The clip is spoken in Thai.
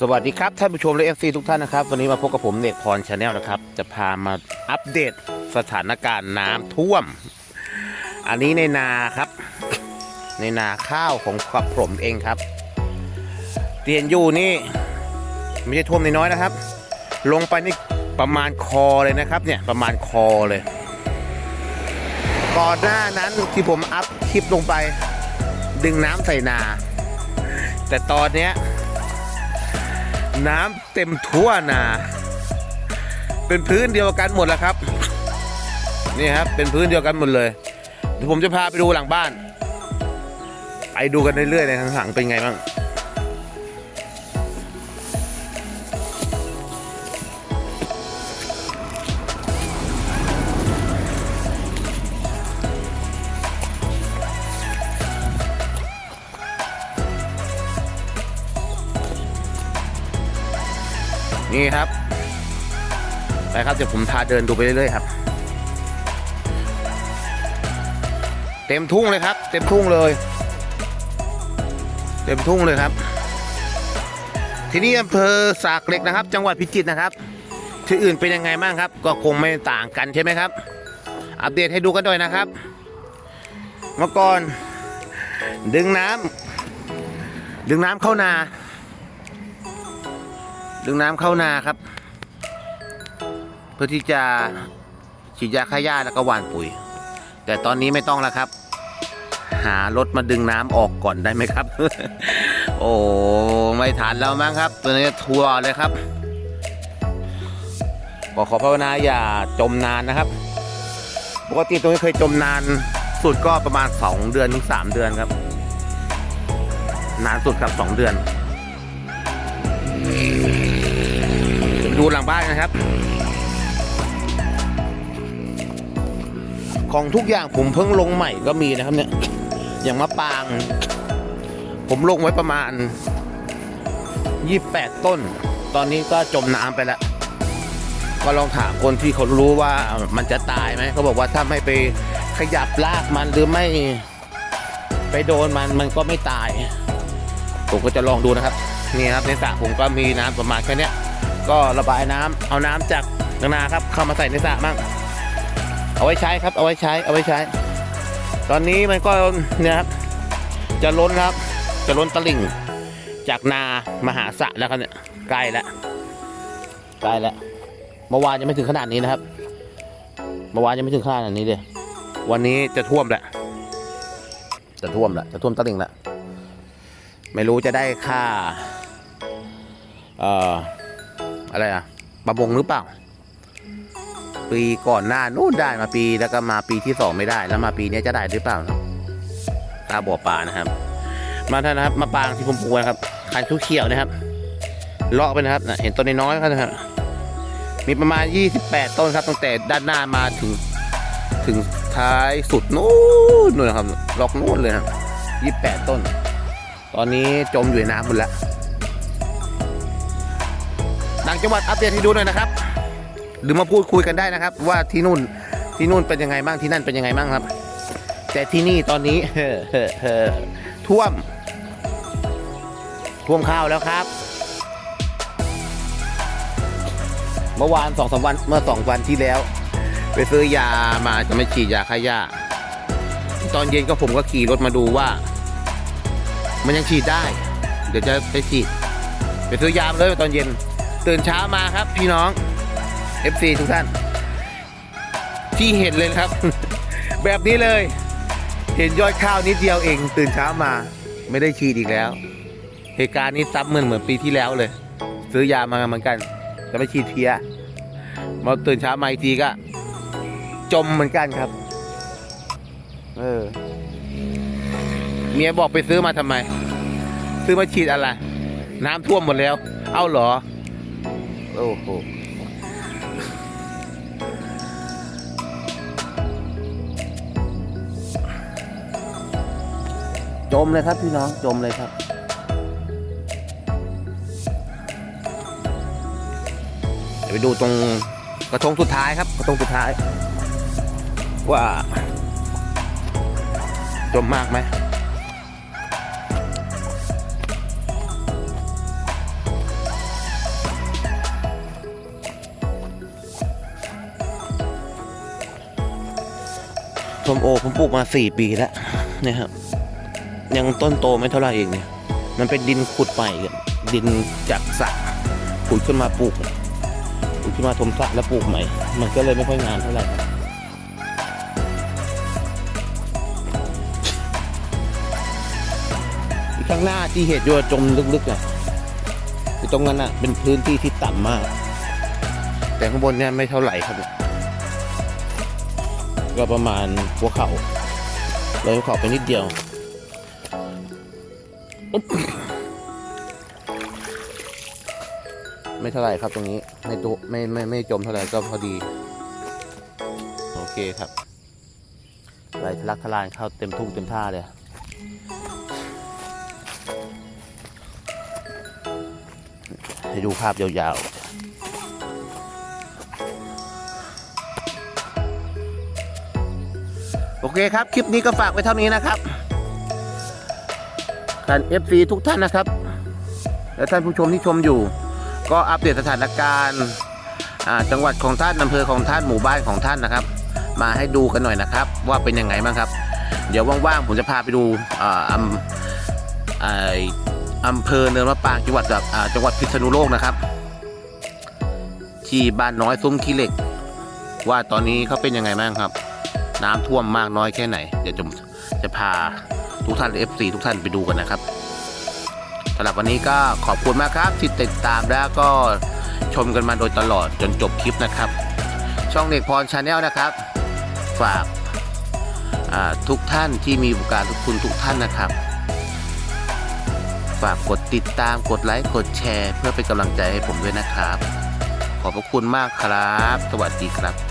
สวัสดีครับท่านผู้ชมและเอฟซีทุกท่านนะครับ วันนี้มาพบกับผมเนกพรชาแนลนะครับ จะพามาอัปเดตสถานการณ์น้ำท่วม อันนี้ในนาครับ ในนาข้าวของขับผมเองครับ เตียนอยู่นี่ไม่ใช่ท่วมน้อยๆนะครับ ลงไปนี่ประมาณคอเลยนะครับ เนี่ยประมาณคอเลย ก่อนหน้านั้นที่ผมอัพคลิปลงไป ดึงน้ำใส่นา แต่ตอนเนี้ย น้ำเต็มทั่วนา เป็นพื้นเดียวกันหมดแล้วครับ นี่ครับ เป็นพื้นเดียวกันหมดเลยเดี๋ยวผมจะพาไปดูหลังบ้าน ไปดูกันเรื่อยๆในทางหลังเป็นไงบ้าง นี่ครับไปครับเดี๋ยวผมพาเดินดูไปเรื่อยๆครับ เต็มทุ่งเลยครับ เต็มทุ่งเลย เต็มทุ่งเลยครับ ที่นี่อำเภอสากเหล็กนะครับ จังหวัดพิจิตรนะครับที่อื่นเป็นยังไงบ้างครับ ก็คงไม่ต่างกันใช่ไหมครับ อัปเดตให้ดูกันด้วยนะครับ เมื่อก่อน ดึงน้ำดึงน้ำเข้านา ดึงน้ำเข้านาครับ เพื่อที่จะฉีดยาฆ่าหญ้าแล้วก็หว่านปุ๋ย แต่ตอนนี้ไม่ต้องแล้วครับ หารถมาดึงน้ำออกก่อนได้ไหมครับ โอ้ไม่ทันแล้วมั้งครับ ตัวนี้ทัวร์เลยครับก็ขอภาวนาอย่าจมนานนะครับปกติตรงนี้เคยจมนานสุดก็ประมาณ 2 เดือนถึง3เดือนครับ นานสุดครับ 2 เดือน ดูหลังบ้านนะครับ ของทุกอย่างผมเพิ่งลงใหม่ก็มีนะครับเนี่ย อย่างมะปาง ผมลงไว้ประมาณ 28 ต้น ตอนนี้ก็จมน้ำไปแล้ว ก็ลองถามคนที่เขารู้ว่ามันจะตายไหม เขาบอกว่าถ้าไม่ไปขยับลากมันหรือไม่ไปโดนมันมันก็ไม่ตาย ผมก็จะลองดูนะครับ นี่ครับในสระผมก็มีน้ำประมาณแค่เนี้ย ก็ระบายน้ำเอาน้ำจากนาครับ เข้ามาใส่ในสระมั่งเอาไว้ใช้ครับ เอาไว้ใช้ เอาไว้ใช้ ตอนนี้มันก็เนี่ยครับจะล้นครับ จะล้นตลิ่งจากนามาหาสระแล้วครับเนี่ยใกล้แล้วใกล้แล้วเมื่อวานยังไม่ถึงขนาดนี้นะครับเมื่อวานยังไม่ถึงขนาดนี้เลยวันนี้จะท่วมแหละจะท่วมแหละจะท่วมตลิ่งแหละไม่รู้จะได้ค่า เอ่อ อะไรอะประมงหรือเปล่า ปีก่อนหน้านู้นได้มาปีแล้วก็มาปีที่สองไม่ได้ แล้วมาปีนี้จะได้หรือเปล่าครับตาบ่อปลานะครับ มาท่านนะครับ มาปางที่ผมปลูกนะครับคันทุเขียวนะครับ เลาะไปนะครับนะเห็นต้นน้อยๆครับนะครับ มีประมาณ 28 ต้นครับตั้งแต่ด้านหน้ามาถึงถึงท้ายสุดนู้นนู่นนะครับล็อกนู้นเลยครับ28 ต้น ตอนนี้จมอยู่ในน้ำหมดแล้ว ดังจังหวัดอัปเดตให้ดูหน่อยนะครับ หรือมาพูดคุยกันได้นะครับ ว่าที่นู่นที่นู่นเป็นยังไงบ้างที่นั่นเป็นยังไงบ้างครับ แต่ที่นี่ตอนนี้ท่วม ท่วมข้าวแล้วครับ เมื่อวานสองสามวันเมื่อสองวันที่แล้ว ไปซื้อยามาจะไม่ฉีดยาฆ่าหญ้าตอนเย็นก็ผมก็ขี่รถมาดูว่า มันยังฉีดได้ เดี๋ยวจะไปฉีดไปซื้อยามเลยตอนเย็น ตื่นเช้ามาครับพี่น้อง FC ทุกท่าน ที่เห็นเลยครับ แบบนี้เลย เห็นยอดข้าวนิดเดียวเอง ตื่นเช้ามา ไม่ได้ฉีดอีกแล้ว เหตุการณ์นี้ซ้ำเหมือนเหมือนปีที่แล้วเลย ซื้อยามาเหมือนกันจะไม่ฉีดเพียมาตื่นเช้ามาอีกทีก็ จมเหมือนกันครับ เออเมียบอกไปซื้อมาทำไม ซื้อมาฉีดอะไร น้ำท่วมหมดแล้ว เอ้าเหรอ โอ้โหจมเลยครับพี่น้องจมเลยครับ เดี๋ยวไปดูตรงกระทงสุดท้ายครับ กระทงสุดท้าย ว่า จมมากไหม ส้มโอผมปลูกมาสี่ปีแล้วนี่ยครับยังต้นโตไม่เท่าไหร่เองเนี่ย มันเป็นดินขุดใหม่กันดินจากสระขุดขึ้นมาปลูกขุดขึ้นมาทมสระแล้วปลูกใหม่ มันก็เลยไม่ค่อยงามเท่าไหร่ครับข้างหน้าที่เห็นอยู่จมลึกๆอะที่ตรงนั้นอะเป็นพื้นที่ที่ต่ำมาก แต่ข้างบนเนี่ยไม่เท่าไหร่ครับ ก็ประมาณหัวเขาเลยหัวเขาไปนิดเดียวไม่เท่าไรครับตรงนี้ไม่ตุไม่ไม่ไม่จมเท่าไรก็พอดี โอเคครับไหลทะลักทลายเข้าเต็มทุ่งเต็มท่าเลยให้ดูภาพยาวๆ โอเคครับ คลิปนี้ก็ฝากไว้เท่านี้นะครับท่าน FC ทุกท่านนะครับ และท่านผู้ชมที่ชมอยู่ ก็อัปเดตสถานการณ์จังหวัดของท่านอำเภอของท่านหมู่บ้านของท่านนะครับ มาให้ดูกันหน่อยนะครับ ว่าเป็นยังไงบ้างครับ เดี๋ยวว่างๆผมจะพาไปดูอ่าอำอ่าเภอเนินมะปางจังหวัดแบบจังหวัดพิษณุโลกนะครับ ที่บ้านน้อยซุ้มขี้เหล็ก ว่าตอนนี้เขาเป็นยังไงบ้างครับ น้ำท่วมมากน้อยแค่ไหน เดี๋ยวจะจะพาทุกท่านเอฟซีทุกท่านไปดูกันนะครับสำหรับวันนี้ก็ขอบคุณมากครับที่ติดตามแล้วก็ชมกันมาโดยตลอดจนจบคลิปนะครับ ช่องเด็กพรชาแนลนะครับ ฝากทุกท่านที่มีบุการทุกคุณทุกท่านนะครับ ฝากกดติดตามกดไลค์กดแชร์ เพื่อเป็นกำลังใจให้ผมด้วยนะครับ ขอบพระคุณมากครับ สวัสดีครับ